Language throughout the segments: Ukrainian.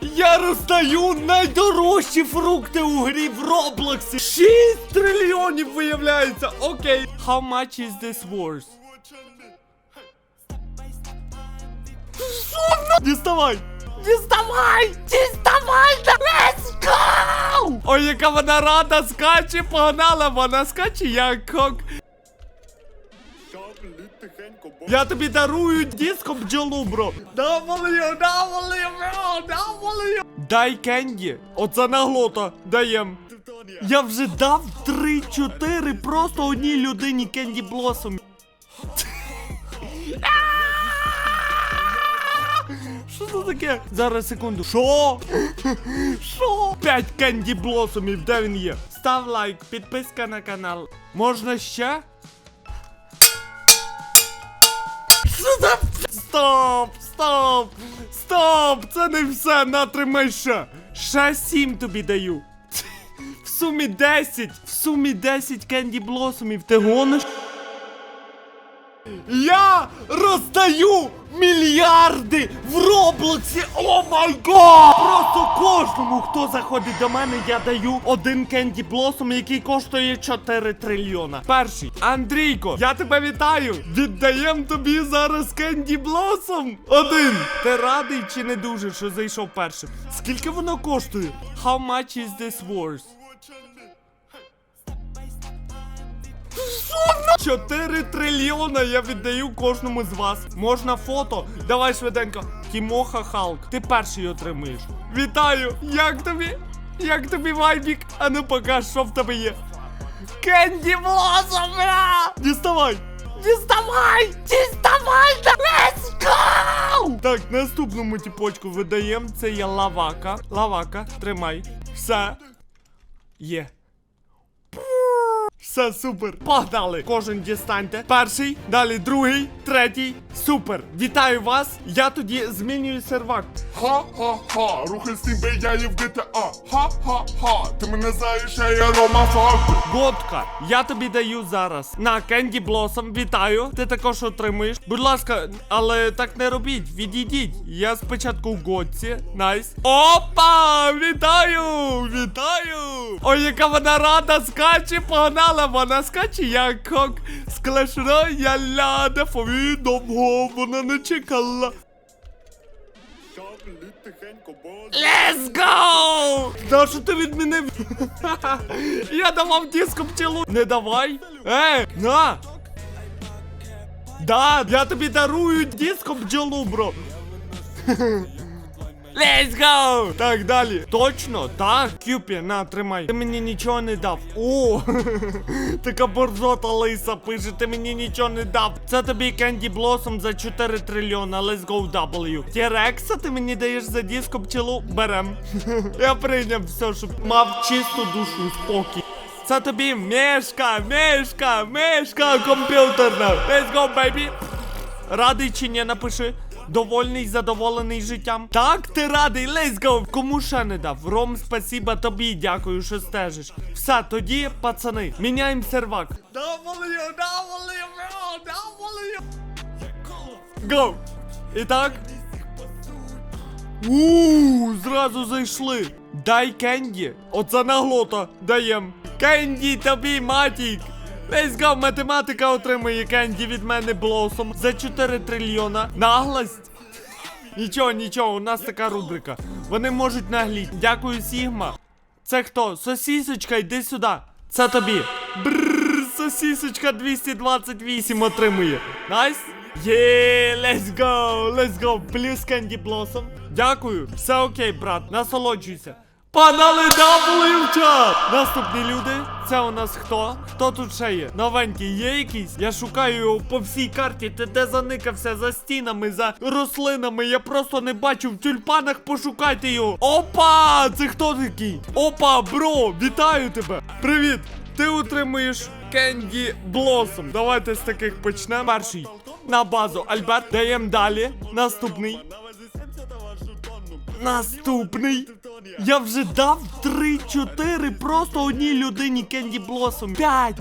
Я роздаю найдорожчі фрукти у грі в Роблоксі. 6 трильйонів виявляється. Окей. How much is this worth? Діставай! Діставай! Діставай! Let's go! Ой, яка вона рада скаче, погнала, вона скаче як кок. Я тобі дарую диско бджолу, бро. Давали, давали, бро, давали. Дай кенді. Оце наглота. Даєм. Я вже дав 3-4 просто одній людині кенді блосом. Що це таке? Зараз секунду. Що? Що? П'ять кенді блосомів, де він є? Став лайк, підписка на канал. Можна ще? Стоп! Стоп! Це не все! Натримай ще! Ще сім тобі даю! В сумі 10! В сумі 10 кенді блосумів. Ти гониш? Я роздаю мільярди в Роблоксі! О май гад! Просто кожному, хто заходить до мене, я даю один кенді блосом, який коштує 4 трильйона. Перший Андрійко, я тебе вітаю! Віддаєм тобі зараз кенді блосом! Один! Ти радий чи не дуже, що зайшов першим? Скільки воно коштує? How much is this worth? 4 трильйона я віддаю кожному з вас. Можна фото? Давай швиденько. Тімоха Халк, ти перший отримуєш. Вітаю! Як тобі? Як тобі вайбік? А ну покаж, що в тебе є. Кенді Блосом, бра! Діставай! Діставай! Діставай! Let's go! Так, наступному тіпочку видаємо. Це є лавака. Лавака, тримай. Все. Є. Все супер. Погнали! Кожен дістаньте. Перший, далі другий, третій. Супер! Вітаю вас! Я тоді змінюю сервак. Ха-ха-ха, рухи з тебе я в GTA. Ха-ха-ха, ти мене знаєш, а я Рома Факт. Годка, я тобі даю зараз на Кенді Блосом. Вітаю. Ти також отримуєш. Будь ласка, але так не робіть. Відійдіть. Я спочатку в годці. Найс. Опа! Вітаю! Вітаю! Ой, яка вона рада скаче, погнала! Вона скаче, як кок з Clash Royale. Фові довго вона не чекала. Let's go! Да що ти відмінив? Я давав диско пчелу. Не давай. Ей, на! Да, я тобі дарую диско бджолу, бро. Let's go! Так, далі. Точно? Так, Кюпі, на, тримай. Ти мені нічого не дав. О, така борзота лиса пише, ти мені нічого не дав. Це тобі Кенді Блосом за 4 трильйона. Let's go W. Тірекса ти мені даєш за диско пчелу? Берем. Я прийняв все, щоб мав чисту душу, спокій. Це тобі мешка, мешка, мешка комп'ютерна. Let's go, baby. Радий чи ні, напиши. Довольний, задоволений життям. Так, ти радий, let's go. Кому ще не дав? Ром, спасіба тобі, дякую, що стежиш. Все, тоді, пацани, міняємо сервак. W, W, bro, W. Go. І так. Ууу, зразу зайшли. Дай Кенді. Оце наглота. Даєм. Кенді тобі, матік. Let's go, математика отримує Кенді від мене блосом за 4 трильйона. Наглость. Нічого, нічого, у нас така рубрика. Вони можуть нагліти. Дякую, Сігма. Це хто? Сосісочка, йди сюди. Це тобі. Бррр, сосісочка 228 отримує. Найс? Є, let's go, let's go. Плюс Кенді Блосом. Дякую, все окей, брат, насолоджуйся. Панали чат! Наступні люди, це у нас хто? Хто тут ще є? Новенький є якийсь? Я шукаю його по всій карті. Ти де заникався за стінами, за рослинами. Я просто не бачу в тюльпанах. Пошукайте його. Опа! Це хто такий? Опа, бро! Вітаю тебе! Привіт! Ти утримуєш Кенді Блосом. Давайте з таких почнемо. Перший на базу. Альберт, даємо далі. Наступний. Наступний. Я вже дав 3-4 просто одній людині Кенді Блосом. 5.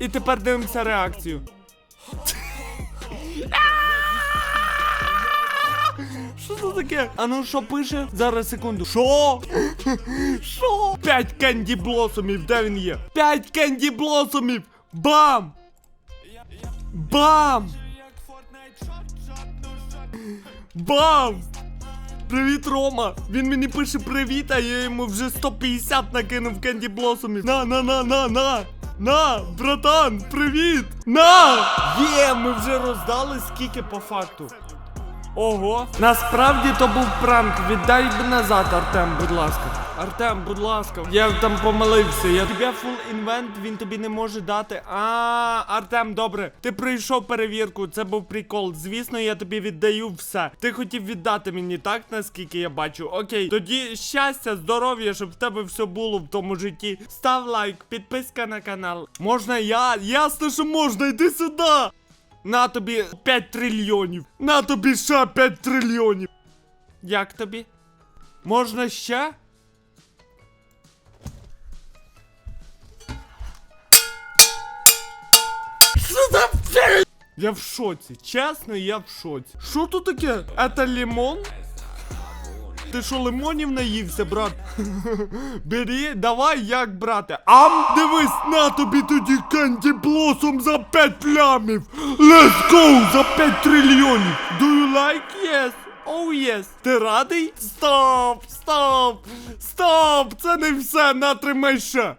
І тепер дивимося реакцію. Що це таке? А ну що пише? Зараз секунду. Що? Що? П'ять кенді блосомів, де він є? П'ять кенді блосомів! Бам! Бам! Бам! Привіт, Рома! Він мені пише привіт, а я йому вже 150 накинув кенді блосомів. На, на, на, на, на! На, братан, привіт! На! Є, ми вже роздали скільки по факту. Ого. Насправді то був пранк. Віддай назад, Артем, будь ласка. Артем, будь ласка. Я там помилився. Я тобі фул інвент, він тобі не може дати. А, Артем, добре. Ти пройшов перевірку, це був прикол. Звісно, я тобі віддаю все. Ти хотів віддати мені, так, наскільки я бачу. Окей, тоді щастя, здоров'я, щоб в тебе все було в тому житті. Став лайк, підписка на канал. Можна я? Ясно, що можна, йди сюди. На тобі 5 трильйонів. На тобі ще 5 трильйонів. Як тобі? Можна ще? Що за фігня? Я в шоці. Чесно, я в шоці. Що тут таке? Это лимон? Ти що, лимонів наївся, брат? Бери, давай як, брате. Ам, дивись, на тобі тоді Кенді Блосом за 5 лямів. Let's go за 5 трильйонів. Do you like yes? Oh yes. Ти радий? Стоп, стоп, стоп, це не все, натримай ще.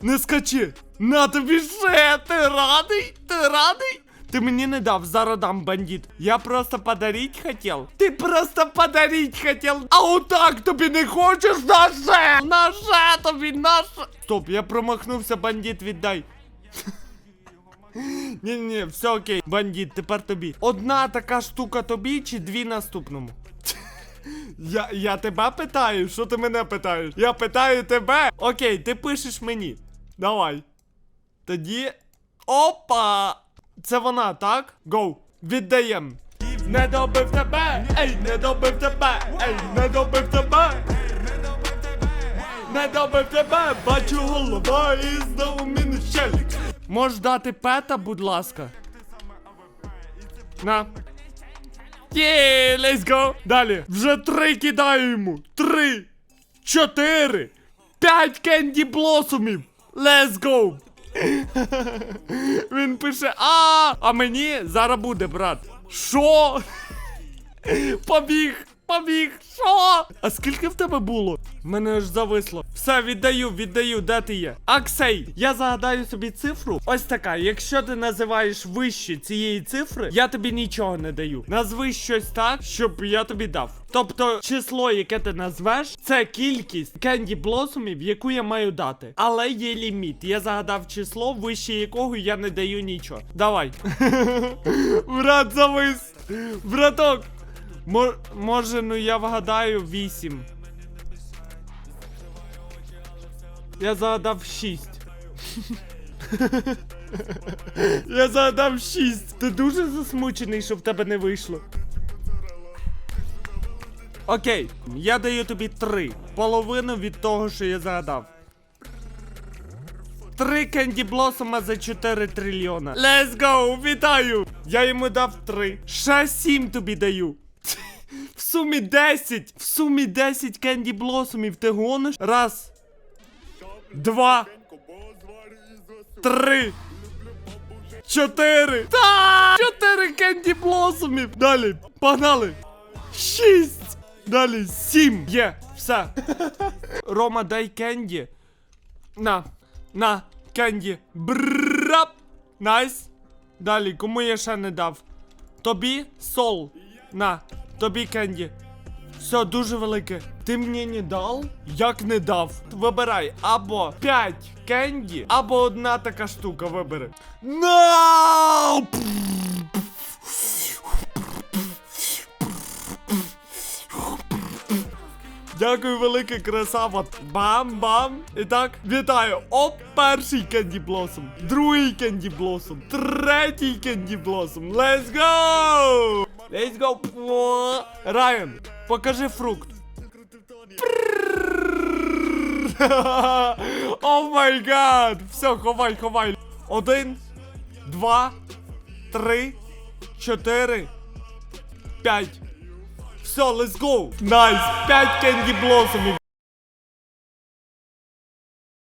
Не скачи. На тобі ще, ти радий? Ти радий? Ти мені не дав, зараз дам бандит. Я просто подарить хотів. Ти просто подарить хотів. А отак тобі не хочеш наше! Наше тобі, наше! Стоп, я промахнувся, бандит, віддай. Ні, ні, все окей, бандит, тепер тобі. Одна така штука тобі чи дві наступному? Я, я тебе питаю, що ти мене питаєш? Я питаю тебе. Окей, ти пишеш мені. Давай. Тоді. Опа! Це вона, так? Гоу. Віддаєм. Не добив тебе! Ей, не добив тебе! Ей, не добив тебе! Не добив тебе! Бачу голова і знову мінус челік. Можеш дати пета, будь ласка. На. Є, let's go! Далі. Вже три кидаю йому. Три. Чотири. П'ять кенді блосомів. Let's go! Він пише А, а мені зараз буде, брат. Що? Побіг, побіг, що? А скільки в тебе було? Мене аж зависло. Все, віддаю, віддаю, де ти є? Аксей, я загадаю собі цифру. Ось така. Якщо ти називаєш вище цієї цифри, я тобі нічого не даю. Назви щось так, щоб я тобі дав. Тобто, число, яке ти назвеш, це кількість кенді блосомів, яку я маю дати. Але є ліміт. Я загадав число, вище якого я не даю нічого. Давай. Брат, завис. Браток. Мо- може, ну я вгадаю 8. Я загадав 6. Я загадав 6. Ти дуже засмучений, що в тебе не вийшло. Окей, я даю тобі 3. Половину від того, що я загадав. Три кенді блосома за 4 трильйона. Let's go! Вітаю! Я йому дав 3. Ще 7 тобі даю. Сумі 10! В сумі 10 кенді блосомів ти гониш? Раз. Два. Три. Чотири. Та! Чотири кенді блосомів. Далі. Погнали. Шість. Далі. Сім. Є. Все. Рома, дай кенді. На. На. Кенді. Брап. Найс. Далі. Кому я ще не дав? Тобі сол. На. Тобі кенді. Все дуже велике. Ти мені не дав? Як не дав? Вибирай або 5 кенді, або одна така штука вибери. No! Дякую, велике красава. Бам-бам. І так, вітаю. Оп, перший кенді блосом. Другий кенді блосом. Третій кенді блосом. Let's go! Let's go. Райан, покажи фрукт. О май гад! Все, ховай, ховай. Один, два, три, чотири, п'ять. Все, let's go. Найс, 5 кенді блосомів.